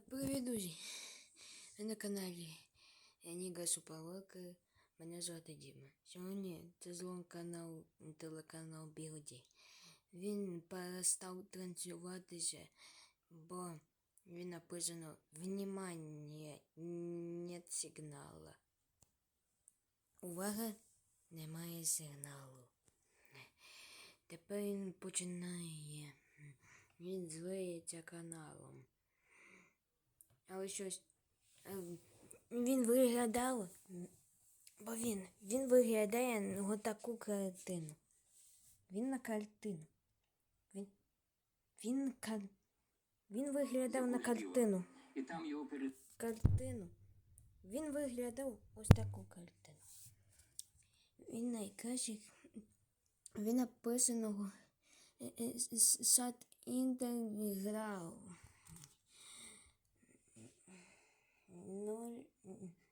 Привіт, друзі! Ви на каналі Ніга Супервелка. Мене звати Діма. Сьогодні це злом канал, телеканал Білоді. Він перестав транслюватися, бо він написано Внимание, нет сигнала. Увага, немає сигналу. Тепер він починає. Він злиється каналом. Але щось. ем, Він виглядав. Бо він. Він виглядає на таку картину. Він на картину. Він. Він кар... Він виглядав на картину. І там його перед Картину. Він виглядав ось таку картину. Він найкращий. Він написаного е, е, сад інтеграл.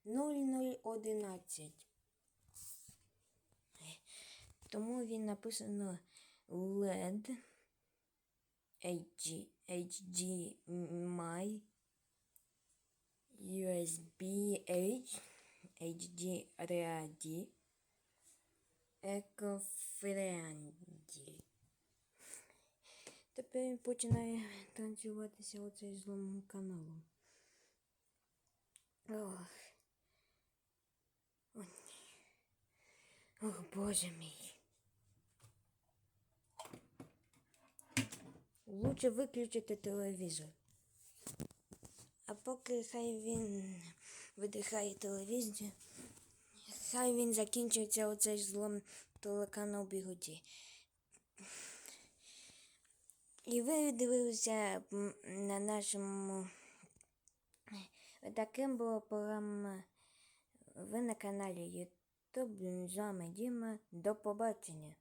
Нуль нуль нуль одинадцять. Тому він написано LED HD, HDMI USB-H HD Eco-friendly. Тепер він починає танцюватися оцей зломом каналом. Ох. О, ні. Ох, боже мій. Лучше виключити телевізор. А поки хай він видихає телевізор, хай він закінчиться оцей злом телеканал Бігоді. І ви дивилися на нашому. Таким була програма. Ви на каналі YouTube. З вами Діма. До побачення.